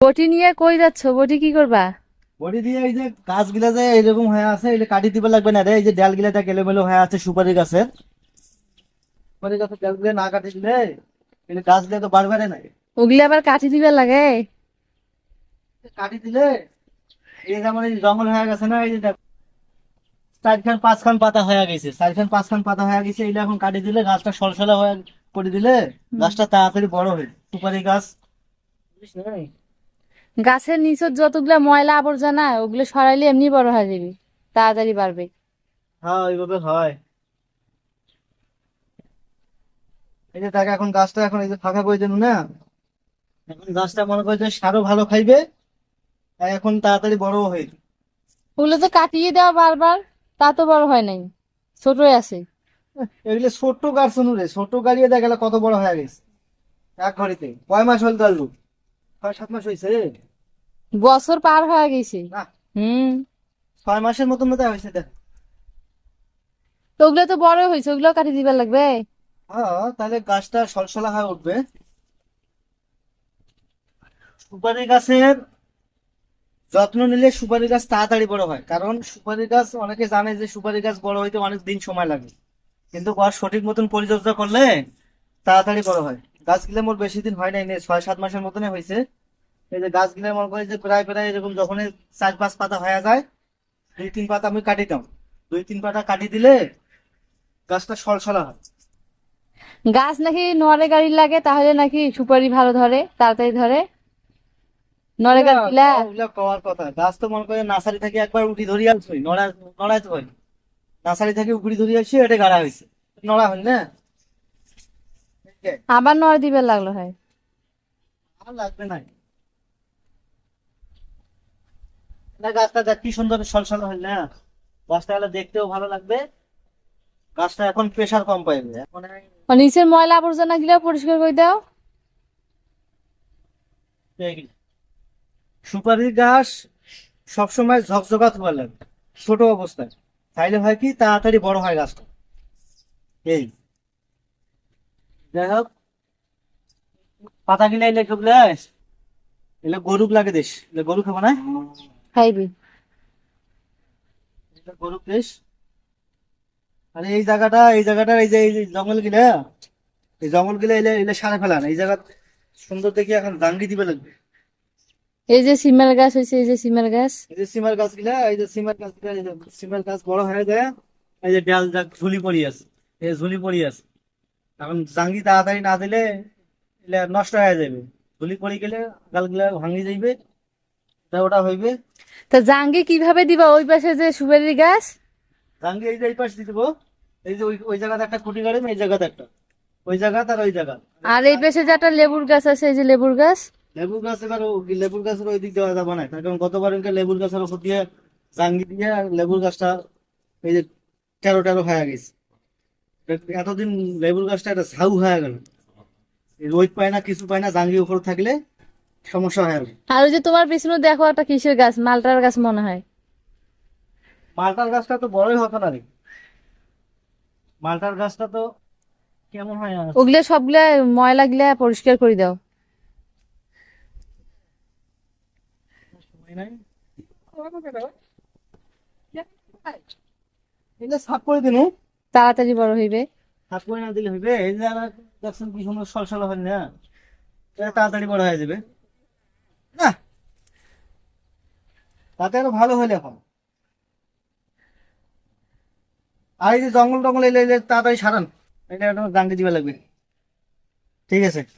বটি নিয়ে কই যাচ্ছ? বটি কি করবা? বটি দিয়ে এই যে গাছগুলা যে এরকম হয়ে আছে এটা কাটি দিবে লাগবে না রে। এই যে ডাল গিলা এলোমেলো হয়ে আছে সুপারি গাছের। সুপারি গাছের ডালগুলা না কাটি দিলে এটা গাছগুলা তো বাড়বে না ওগুলো আবার কাটি দিবে লাগে? কাটি দিলে এই যেমন এই জঙ্গল হয়ে গেছে না এই যে চারখান পাঁচখান পাতা হয়ে গেছে। চারখান পাঁচখান পাতা হয়ে গেছে এগুলো এখন কাটি দিলে গাছটা সলসলা হয়ে করে দিলে গাছটা তাড়াতাড়ি বড় হয় সুপারি গাছ? গাছের নিচের যতগুলা ময়লা আবর্জনা ওগুলো সরাইলে এমনি বড় হয়ে যাবে। তাড়াতাড়ি বাড়বে। হ্যাঁ ওইভাবে হয়। এই যে তাকে এখন গাছটা এখন এই যে ফাঁকা করে দেন না এখন গাছটা মনে করে যে সারও ভালো খাইবে আর এখন তাড়াতাড়ি বড় হয়ে ওগুলো তো কাটিয়ে দেওয়া বারবার তা তো বড় হয় নাই। ছোটই আছে। এগুলো ছোট্ট গাছ শুনু রে ছোট্ট গাড়িয়ে দেখা গেল কত বড় হয়ে গেছে। এক ঘড়িতে কয় মাস হল গালু ছয় সাত মাস হয়েছে বছর পার হয়ে গেছে। হুম। ছয় মাসের মতন মতো হয়েছে দেখ তো। ওগুলো তো বড় হয়েছে ওগুলো কাটি দিবার লাগবে। হ্যাঁ তাহলে গাছটা সলসলা হয়ে উঠবে। সুপারি গাছের যত্ন নিলে সুপারি গাছ তাড়াতাড়ি বড় হয়। কারণ সুপারি গাছ অনেকে জানে যে সুপারি গাছ বড় হইতে অনেক দিন সময় লাগে। কিন্তু গাছ সঠিক মতন পরিচর্যা করলে তাড়াতাড়ি বড় হয়। গাছগুলো মোট বেশি দিন হয় নাই ছয় সাত মাসের মতনই হয়েছে। এই যে গাছগুলো মনে করে যে প্রায় প্রায় এরকম যখন চার পাঁচ পাতা হয়ে যায় দুই তিন পাতা আমি কাটি দাম দুই তিন পাতা কাটি দিলে গাছটা সলসলা হয়। গাছ নাকি নড়ে গাড়ি লাগে তাহলে নাকি সুপারি ভালো ধরে তাড়াতাড়ি ধরে। নড়ে গাছ কওয়ার কথা। গাছ তো মনে করে নার্সারি থেকে একবার উঠি ধরি আসবই নড়া নড়াই তো হয়। নার্সারি থেকে উগড়ি ধরি আসি এটা গাড়া হয়েছে। নড়া হয় না? আবার নড়ে দিবে লাগল হয়। আর লাগবে না না গাছটা দেখ কি সুন্দর সলসল হয় না? গাছটা হলে দেখতেও ভালো লাগবে। গাছটা এখন প্রেসার কম পাইবে এখন নিচের ময়লা আবর্জনা গুলো পরিষ্কার করে দাও। সুপারি গাছ সবসময় ঝকঝকা থাকা লাগে ছোট অবস্থায়। তাইলে হয় কি তাড়াতাড়ি বড় হয় গাছটা। এই যাই হোক পাতা কিনে এলে কেবলে এলে গরুক লাগে দেশ এলে গরু খাব না? খাইবি। আর এই জায়গাটা এই জায়গাটা এই যে এই জঙ্গল গিলা এই জঙ্গল গিলা এলে এলে সারে ফেলান। এই জায়গা সুন্দর দেখে এখন দিবে লাগবে। এই যে সিমের গাছ হয়েছে এই যে সিমের গাছ। এই যে সিমার গাছ গিলা এই যে সিমার গাছ গিলা সিমার গাছ বড় হয়ে যায় এই যে ডাল যা ঝুলি পড়ি আছে এই ঝুলি পড়ি আছে। এখন জাঙ্গি তাড়াতাড়ি না দিলে নষ্ট হয়ে যাবে। ঝুলি পড়ি গেলে গালগুলা ভাঙি যাইবে। তা ওটা হইবে? তা জাঙ্গি কীভাবে দিবা ওই পাশে যে সুপারি গাছ? জাঙ্গি এই যে এই পাশ দেবো। এই যে ওই জায়গাতে একটা খুঁটি গাড়ি এই জায়গাতে একটা। ওই জায়গা আর ওই জায়গা। আর এই পাশে যে একটা লেবুর গাছ আছে এই যে লেবুর গাছ? লেবুর গাছ এবার লেবুর গাছের ওই দিক দেওয়া যাবে না। তার কারণ গতবার লেবুর গাছের ওপর দিয়ে জাঙ্গি দিয়ে আর লেবুর গাছটা এই যে তেরো তেরো হয়ে গেছে। এতদিন লেবুর গাছটা একটা ঝাউ হয়ে গেল। রোদ পায় না কিছু পায় না জাঙ্গি উপর থাকলে সমস্যা হয়ে আর ওই যে তোমার পিছনে দেখো একটা কিসের গাছ মালটার গাছ মনে হয়। মালটার গাছটা তো বড়ই হতো না রে। মালটার গাছটা তো কেমন হয় আর? ওগুলো সবগুলা ময়লা গুলা পরিষ্কার করে দাও। নাই। এগুলো সাফ করে দিন। তাড়াতাড়ি বড় হইবে। হাত করে না দিলে হইবে। এই দেখছেন কি সুন্দর সলসল হয় না? তাড়াতাড়ি বড় হয়ে যাবে। না। তাতে আরও ভালো হইলে এখন আর এই যে জঙ্গল টঙ্গল এলে তাড়াতাড়ি সারান এটা একটা দিবা লাগবে। ঠিক আছে।